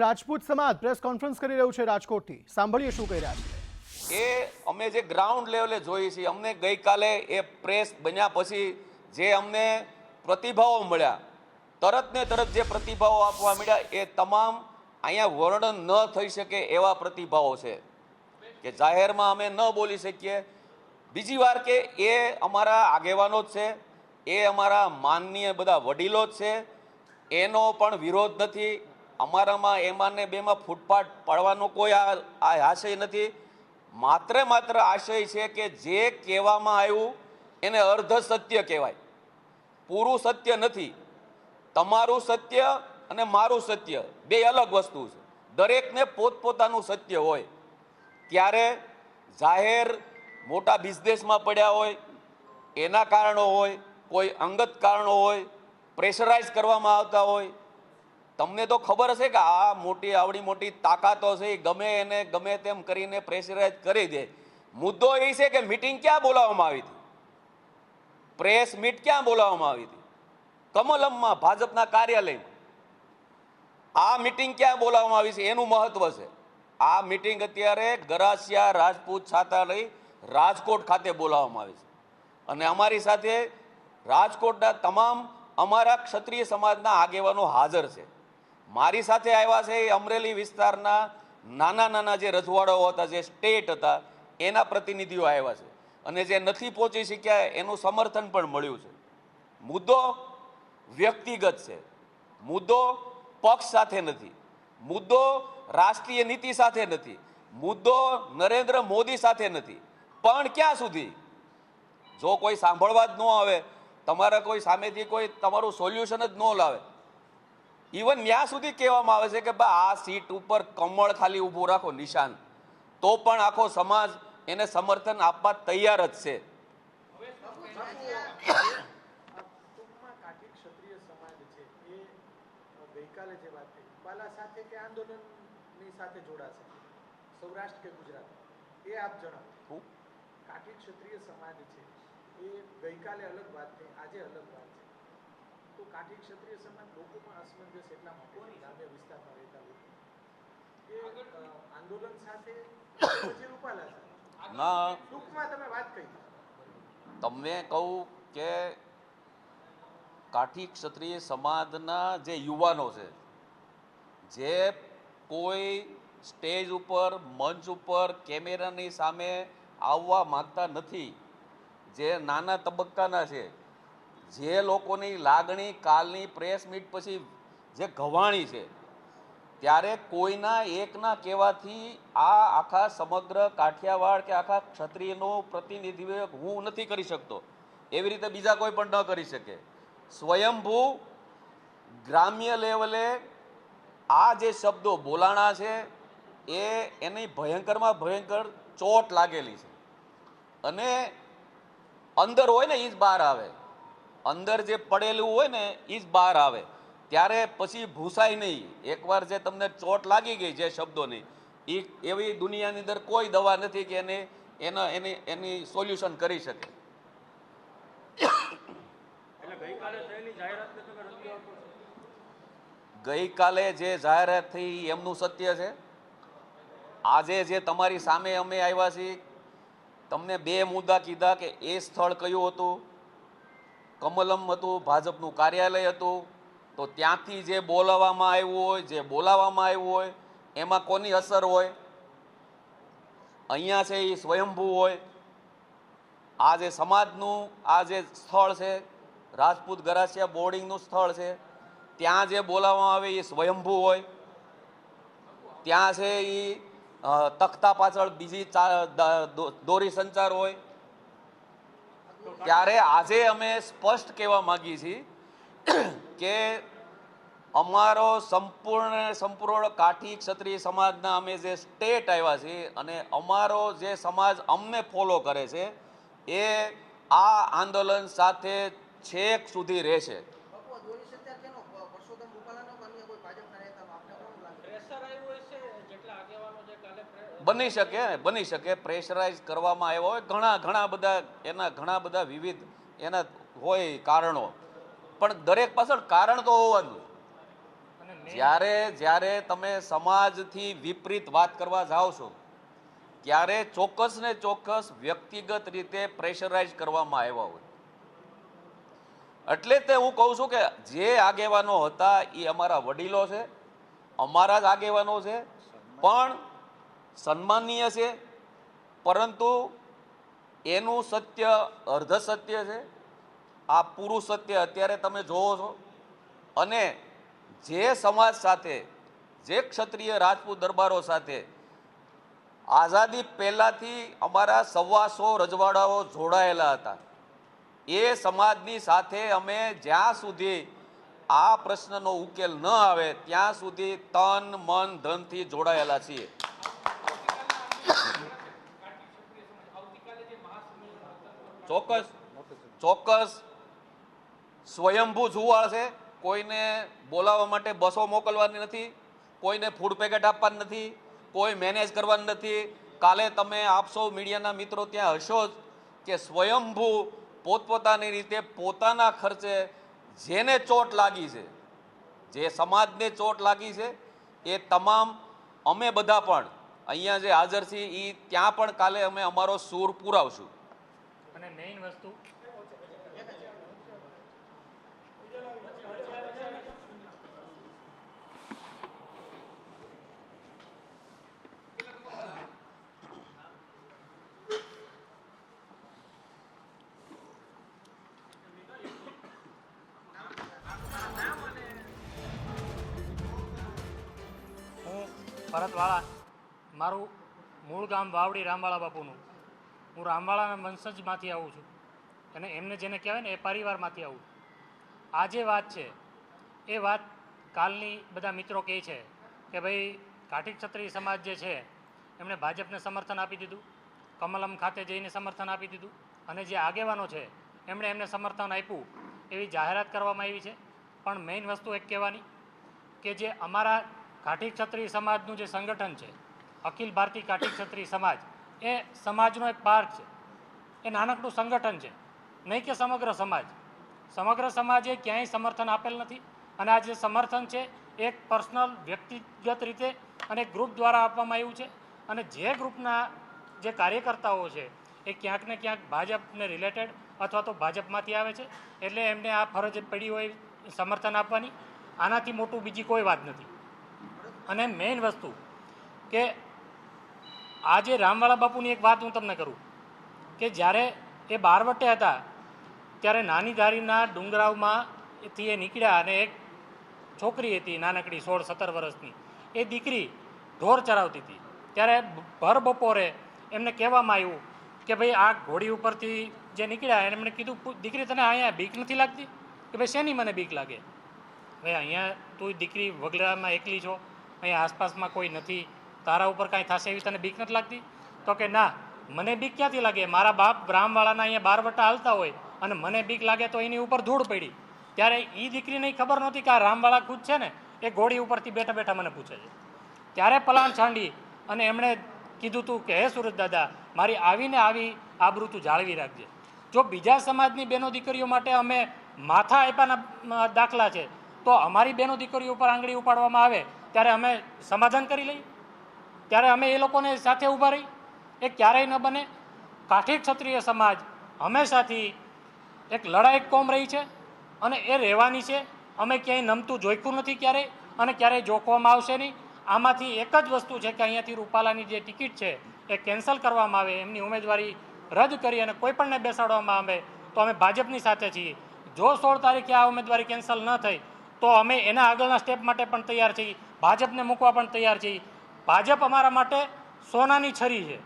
રાજપૂત સમાજ press conference કરી રહ્યું છે રાજકોટથી. સાંભળીએ શું કહી રહ્યા છે. એ અમે જે ગ્રાઉન્ડ લેવલે જોઈએ છીએ, અમને ગઈકાલે એ પ્રેસ બન્યા પછી જે અમને પ્રતિભાવો મળ્યા, તરત ને તરત જે પ્રતિભાવો આપવા મળ્યા, એ તમામ અહીંયા વર્ણન ન થઈ શકે એવા પ્રતિભાવો છે. કે જાહેરમાં અમે ન બોલી શકીએ. બીજી વાર કે એ અમારા આગેવાનો જ છે, એ અમારા માનનીય બધા વડીલો જ છે. એનો પણ વિરોધ નથી. અમારામાં એમાં ને બેમાં ફૂટપાટ પાડવાનો કોઈ આ આશય નથી. માત્ર માત્ર આશય છે કે જે કહેવામાં આવ્યું એને અર્ધ સત્ય કહેવાય. પૂરું સત્ય નથી. તમારું સત્ય અને મારું સત્ય બે અલગ વસ્તુ છે. દરેકને પોતપોતાનું સત્ય હોય. ત્યારે જાહેર મોટા બિઝનેસમાં પડ્યા હોય, એના કારણો હોય, કોઈ અંગત કારણો હોય પ્રેશરાઇઝ કરવામાં આવતા હોય તમને તો ખબર હશે કે આ મોટી આવડી મોટી તાકાતો છે ગમે એને ગમે તેમ કરીને પ્રેશરાઇઝ કરી દે. મુદ્દો એ છે કે મીટિંગ ક્યાં બોલાવવામાં આવી હતી? પ્રેસ મીટ ક્યાં બોલાવવામાં આવી હતી? કમલમમાં, ભાજપના કાર્યાલયમાં. આ મીટિંગ ક્યાં બોલાવવામાં આવી છે? એનું મહત્વ છે. આ મીટિંગ અત્યારે ગરાસિયા રાજપૂત છાતાલય રાજકોટ ખાતે બોલાવવામાં આવી છે. અને અમારી સાથે રાજકોટના તમામ અમારા ક્ષત્રિય સમાજના આગેવાનો હાજર છે. મારી સાથે આવ્યા છે એ અમરેલી વિસ્તારના નાના નાના જે રજવાડાઓ હતા, જે સ્ટેટ હતા, એના પ્રતિનિધિઓ આવ્યા છે. અને જે નથી પહોંચી શક્યા, એનું સમર્થન પણ મળ્યું છે. મુદ્દો વ્યક્તિગત છે. મુદ્દો પક્ષ સાથે નથી. મુદ્દો રાષ્ટ્રીય નીતિ સાથે નથી. મુદ્દો નરેન્દ્ર મોદી સાથે નથી. પણ ક્યાં સુધી? જો કોઈ સાંભળવા જ ન આવે, તમારા કોઈ સામેથી કોઈ તમારું સોલ્યુશન જ ન લાવે ઇવન ત્યાં સુધી કહેવામાં આવે છે કે બા આ સીટ ઉપર કમળ ખાલી ઊભું રાખો નિશાન. તો પણ આખો સમાજ એને સમર્થન આપવા તૈયાર જ છે. ટૂંકમાં કાઠી સમાજ છે એ ગઈકાલે જે વાત થઈ ઉપાલા સાથે કે આંદોલનની સાથે જોડાશે સૌરાષ્ટ્ર કે ગુજરાત એ આપ જણાવો હું? કાઠી ક્ષત્રિય સમાજ છે. એ ગઈકાલે અલગ વાત થઈ આજે અલગ વાત છે તો કાઠી ક્ષત્રિય સમાજ લોકોમાં અસમંજસ એટલા માટે ગ્રામ્ય વિસ્તારમાં રહેતા લોકો. એ આંદોલન સાથે પછી રૂપાલા સાથે ના. ટૂંકમાં તમે વાત કહી તમને કહું કે કાઠી ક્ષત્રિય સમાજના જે યુવાનો છે જે કોઈ સ્ટેજ ઉપર મંચ ઉપર કેમેરાની સામે આવવા માગતા નથી જે નાના તબક્કાના છે જે લોકોની લાગણી, કાલની પ્રેસ મીટ પછી જે ઘવાણી છે, ત્યારે કોઈના એકના કહેવાથી આ આખા સમગ્ર કાઠિયાવાડ કે આખા ક્ષત્રિયનું પ્રતિનિધિત્વ હું નથી કરી શકતો. એવી રીતે બીજા કોઈ પણ ન કરી શકે. સ્વયંભૂ ગ્રામ્ય લેવલે આ જે શબ્દો બોલાણા છે, એ એની ભયંકરમાં ભયંકર ચોટ લાગેલી છે. અને અંદર હોય ને એ જ બહાર આવે. અંદર જે પડેલું હોય ને એ જ બહાર આવે. ત્યારે પછી ભૂસાય નહીં. એકવાર જે તમને ચોટ લાગી ગઈ જે શબ્દોની એ એવી દુનિયાની અંદર કોઈ દવા નથી કે એને, એના, એની એની સોલ્યુશન કરી શકે. ગઈકાલે જે જાહેરાત થઈ એમનું સત્ય છે? આજે જે તમારી સામે અમે આવ્યા છીએ, તમને બે મુદ્દા કીધા કે એ સ્થળ કયું હતું? કમલમ હતું, ભાજપનું કાર્યાલય હતું. તો ત્યાંથી જે બોલાવવામાં આવ્યું હોય, જે બોલાવવામાં આવ્યું હોય, એમાં કોની અસર હોય? અહીંયા છે એ સ્વયંભૂ હોય. આ જે સમાજનું, આ જે સ્થળ છે, રાજપૂત ગરાસિયા બોર્ડિંગનું સ્થળ છે, ત્યાં જે બોલાવવામાં આવે એ સ્વયંભૂ હોય. ત્યાં છે એ તખ્તા પાછળ બીજી દોરી સંચાર હોય. ત્યારે આજે અમે સ્પષ્ટ કહેવા માંગીએ છીએ કે અમારો સંપૂર્ણ સંપૂર્ણ કાઠી ક્ષત્રિય સમાજના અમે જે સ્ટેટ આવ્યા છીએ અને અમારો જે સમાજ અમને ફોલો કરે છે, એ આ આંદોલન સાથે છેક સુધી રહેશે બાપુ આ દોરી સંચાર કેનો પ- પરસોત્તમ રૂપાલાનો કે અન્ય કોઈ ભાજપના નેતાનો આપને કોનું લાગે બની શકે બની શકે પ્રેશરાઇઝ કરવામાં આવ્યો હોય ઘણા ઘણા બધા એના ઘણા બધા વિવિધ એના હોય કારણો. પણ દરેક પાછળ કારણ તો હોવાનું. જ્યારે જ્યારે તમે સમાજથી વિપરીત વાત કરવા જાઓ છો ત્યારે ચોક્કસ ને ચોક્કસ વ્યક્તિગત રીતે પ્રેશરાઇઝ કરવામાં આવ્યા હોય. એટલે તે હું કહું છું કે જે આગેવાનો હતા એ અમારા વડીલો છે અમારા જ આગેવાનો છે પણ સન્માનીય છે, પરંતુ એનું સત્ય, અર્ધ સત્ય છે. આ પૂરું સત્ય અત્યારે તમે જોવો છો. અને જે સમાજ સાથે, જે ક્ષત્રિય રાજપૂત દરબારો સાથે આઝાદી પહેલાંથી અમારા સવાસો રજવાડાઓ જોડાયેલા હતા. એ સમાજની સાથે અમે જ્યાં સુધી આ પ્રશ્નનો ઉકેલ ન આવે, ત્યાં સુધી તન, મન, ધનથી જોડાયેલા છીએ. ચોક્કસ. ચોક્કસ. સ્વયંભૂ જુવાળ છે. કોઈને બોલાવવા માટે બસો મોકલવાની નથી. કોઈને ફૂડ પેકેટ આપવાની નથી. કોઈ મેનેજ કરવાની નથી. કાલે તમે આપશો મીડિયાના મિત્રો ત્યાં હશો જ કે સ્વયંભૂ પોતપોતાની રીતે પોતાના ખર્ચે જેને ચોટ લાગી છે જે સમાજને ચોટ લાગી છે એ તમામ અમે બધા પણ અહીંયા જે હાજર છીએ એ ત્યાં પણ કાલે અમે અમારો સૂર પુરાવશું. અને મેઇન વસ્તુ હું ભરતવાળા મારું મૂળ ગામ વાવડી રામવાળા બાપુનું. હું રામવાળાના વંશજમાંથી આવું છું. અને એમને જેને કહેવાય ને એ પરિવારમાંથી આવું આ જે વાત છે, એ વાત કાલની બધા મિત્રો કહે છે કે ભાઈ કાઠી ક્ષત્રિય સમાજ જે છે, એમણે ભાજપને સમર્થન આપી દીધું. કમલમ ખાતે જઈને સમર્થન આપી દીધું. અને જે આગેવાનો છે, એમણે એમને સમર્થન આપ્યું. એવી જાહેરાત કરવામાં આવી છે. પણ મેઇન વસ્તુ એક કહેવાની કે જે અમારા કાઠી ક્ષત્રિય સમાજનું જે સંગઠન છે, અખિલ ભારતીય કાઠી ક્ષત્રિય સમાજ એ સમાજનો એક પાર્ટ છે. એ નાનકડું સંગઠન છે. નહીં કે સમગ્ર સમાજ. સમગ્ર સમાજે ક્યાંય સમર્થન આપેલ નથી અને આ જે સમર્થન છે એક પર્સનલ, વ્યક્તિગત રીતે અને ગ્રુપ દ્વારા આપવામાં આવ્યું છે અને જે ગ્રુપના જે કાર્યકર્તાઓ છે એ ક્યાંક ને ક્યાંક ભાજપને રિલેટેડ અથવા તો ભાજપમાંથી આવે છે એટલે એમને આ ફરજ પડી હોય સમર્થન આપવાની. આનાથી મોટું બીજી કોઈ વાત નથી. અને મેઇન વસ્તુ કે આજે રામવાળા બાપુની એક વાત હું તમને કરું કે જ્યારે એ બારવટે હતા, ત્યારે નાની ધારીના ડુંગરાવમાંથી એ નીકળ્યા અને એક છોકરી હતી, નાનકડી સોળ સત્તર વર્ષની. એ દીકરી ઢોર ચરાવતી હતી. ત્યારે ભર બપોરે એમને કહેવામાં આવ્યું કે ભાઈ આ ઘોડી ઉપરથી જે નીકળ્યા એમણે કીધું દીકરી તને અહીંયા બીક નથી લાગતી? કે ભાઈ શેની મને બીક લાગે? ભાઈ અહીંયા તું દીકરી વગડામાં એકલી છો, અહીંયા આસપાસમાં કોઈ નથી તારા ઉપર કાંઈ થશે એવી તને બીક નથી લાગતી? તો કે ના, મને બીક ક્યાંથી લાગે? મારા બાપ બ્રાહ્મવાળાના અહીંયા બાર વટા હાલતા હોય અને મને બીક લાગે તો એની ઉપર ધૂળ પડી. ત્યારે એ દીકરીને ખબર નહોતી કે આ રામવાળા ખુદ છે ને, એ ઘોડી ઉપરથી બેઠા બેઠા મને પૂછે છે. ત્યારે પલાણ છાંડી અને એમણે કીધું તું કે, હે સુરત દાદા, મારી આવીને આવી આબરૂ તું જાળવી રાખજે. જો બીજા સમાજની બેનો દીકરીઓ માટે અમે માથા આપ્યાના દાખલા છે, તો અમારી બહેનો દીકરીઓ ઉપર આંગળી ઉપાડવામાં આવે, ત્યારે અમે સમાધાન કરી લઈએ. ત્યારે અમે એ લોકોને સાથે ઊભા રહી. એ ક્યારેય ન બને. કાઠી ક્ષત્રિય સમાજ હંમેશાથી એક લડાયક કોમ રહી છે અને એ રહેવાની છે. અમે ક્યાંય નમતું જોઈતું નથી ક્યારેય અને ક્યારેય જોખવામાં આવશે નહીં. આમાંથી એક જ વસ્તુ છે કે અહીંયાથી રૂપાલાની જે ટિકિટ છે એ કેન્સલ કરવામાં આવે, એમની ઉમેદવારી રદ કરી અને કોઈ પણને બેસાડવામાં આવે, તો અમે ભાજપની સાથે છીએ. જો સોળ તારીખે આ ઉમેદવારી કેન્સલ ન થઈ, તો અમે એના આગળના સ્ટેપ માટે પણ તૈયાર છીએ. ભાજપને મૂકવા પણ તૈયાર છીએ. ભાજપ અમારા માટે સોનાની છરી છે.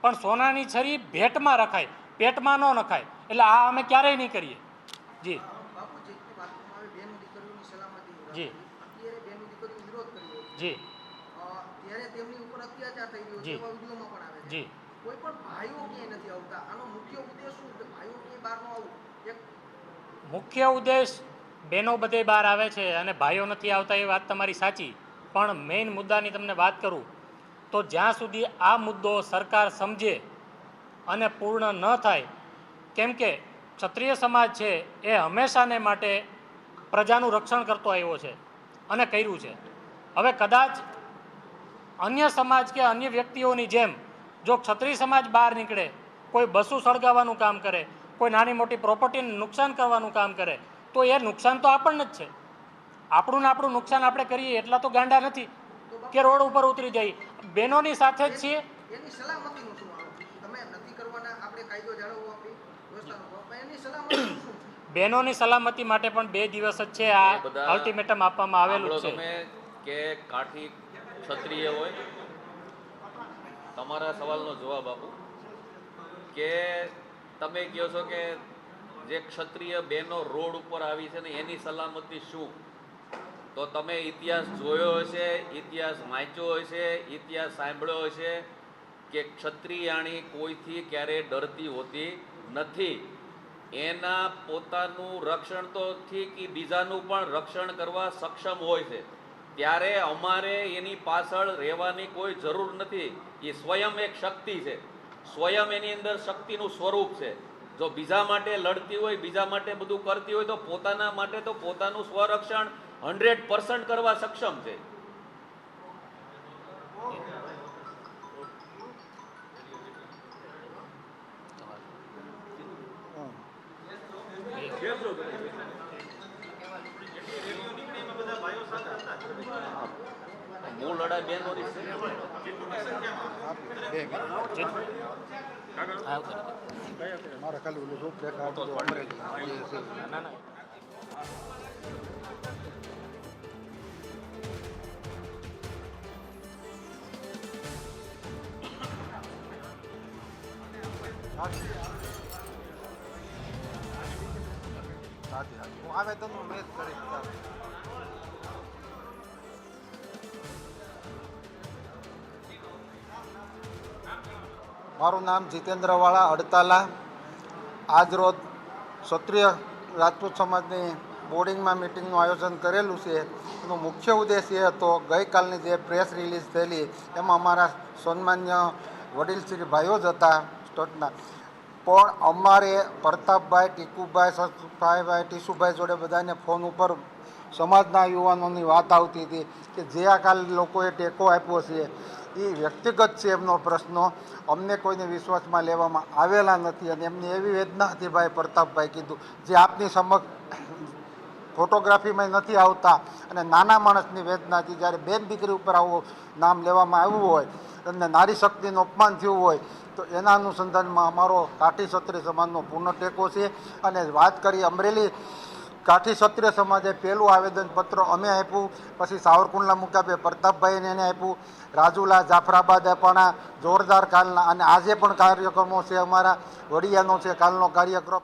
પણ સોનાની છરી ભેટમાં રખાય, પેટમાં ન નખાય. એટલે આ અમે ક્યારેય નહીં કરીએ. જી. જે. જી. જી. જી. મુખ્ય ઉદ્દેશ મુખ્ય ઉદ્દેશ બહેનો બધે બહાર આવે છે અને ભાઈઓ નથી આવતા એ વાત તમારી સાચી. પણ મેઇન મુદ્દાની તમને વાત કરું, તો જ્યાં સુધી આ મુદ્દો સરકાર સમજે અને પૂર્ણ ન થાય, કેમ કે ક્ષત્રિય સમાજ છે એ હંમેશાને માટે પ્રજાનું રક્ષણ કરતો આવ્યો છે અને કર્યું છે. હવે કદાચ અન્ય સમાજ કે અન્ય વ્યક્તિઓની જેમ જો ક્ષત્રિય સમાજ બહાર નીકળે, કોઈ બસો સળગાવવાનું કામ કરે, કોઈ નાની મોટી પ્રોપર્ટીને નુકસાન કરવાનું કામ કરે, તો એ નુકસાન તો આપણને જ છે. આપણું ને આપણું નુકસાન આપણે કરીએ એટલા તો ગાંડા નથી કે રોડ ઉપર ઉતરી જઈએ બહેનોની સાથે જ છીએ. એની સલામતીનું શું આવે તમે નથી કરવાના આપણે કાયદો જાળવવો આપણી વ્યવસ્થાનો પણ એની સલામતીનું શું? બહેનોની સલામતી માટે પણ બે દિવસ જ છે આ બધા અલ્ટિમેટમ આપવામાં આવેલું છે. કે કાઠી ક્ષત્રિય હોય? તમારા સવાલનો જવાબ આપો. કે તમે કહો છો કે જે ક્ષત્રિય બહેનો રોડ ઉપર આવી છે ને એની સલામતી શું? તો તમે ઇતિહાસ જોયો હશે, ઇતિહાસ વાંચ્યો હશે, ઇતિહાસ સાંભળ્યો હશે કે ક્ષત્રિયાણી કોઈથી ક્યારેય ડરતી હોતી નથી. એના પોતાનું રક્ષણ તો ઠીક બીજાનું પણ રક્ષણ કરવા સક્ષમ હોય છે. ત્યારે અમારે એની પાછળ રહેવાની કોઈ જરૂર નથી. એ સ્વયં એક શક્તિ છે. સ્વયં એની અંદર શક્તિનું સ્વરૂપ છે. જો બીજા માટે લડતી હોય, બીજા માટે બધું કરતી હોય, તો પોતાના માટે તો પોતાનું સ્વરક્ષણ હંડ્રેડ પર્સન્ટ કરવા સક્ષમ છે મૂળ લડાઈ બેનોની મારે ખાલી ઓલું રૂપરેખા આપી દો, અમરેલી. એ છે. ના ના સાચી સાચી હું આવે તો હું મેચ કરીશ. મારું નામ જીતેન્દ્રવાળા અડતાલા આજરોજ ક્ષત્રિય રાજપૂત સમાજની બોર્ડિંગમાં મિટિંગનું આયોજન કરેલું છે એનો મુખ્ય ઉદ્દેશ એ હતો, ગઈકાલની જે પ્રેસ રિલીઝ થયેલી, એમાં અમારા સન્માન્ય વડીલ શ્રી ભાઈઓ જ હતા સ્ટોટના પણ અમારે પ્રતાપભાઈ, ટીકુભાઈ સસભાઈભાઈ ટીસુભાઈ જોડે બધાને ફોન ઉપર સમાજના યુવાનોની વાત આવતી હતી કે જે આ કાલ લોકોએ ટેકો આપ્યો છે એ વ્યક્તિગત છે એમનો પ્રશ્ન. અમને કોઈને વિશ્વાસમાં લેવામાં આવેલા નથી અને એમની એવી વેદના હતી ભાઈ પ્રતાપભાઈ કીધું, જે આપની સમક્ષ ફોટોગ્રાફીમાં નથી આવતા અને નાના માણસની વેદનાથી જ્યારે બેન દીકરી ઉપર આવું નામ લેવામાં આવ્યું હોય અને નારી શક્તિનું અપમાન થયું હોય તો એના અનુસંધાનમાં અમારો કાઠી ક્ષત્રિય સમાજનો પૂર્ણ ટેકો છે. અને વાત કરી અમરેલી, કાઠી ક્ષત્રિય સમાજે પહેલું આવેદનપત્ર અમે આપ્યું, પછી સાવરકુંડલા મુકાબે પ્રતાપભાઈને એને આપ્યું, રાજુલા, જાફરાબાદ પણ જોરદાર કાલના, અને આજે પણ કાર્યક્રમો છે અમારા, વડિયાનો છે કાલનો કાર્યક્રમ.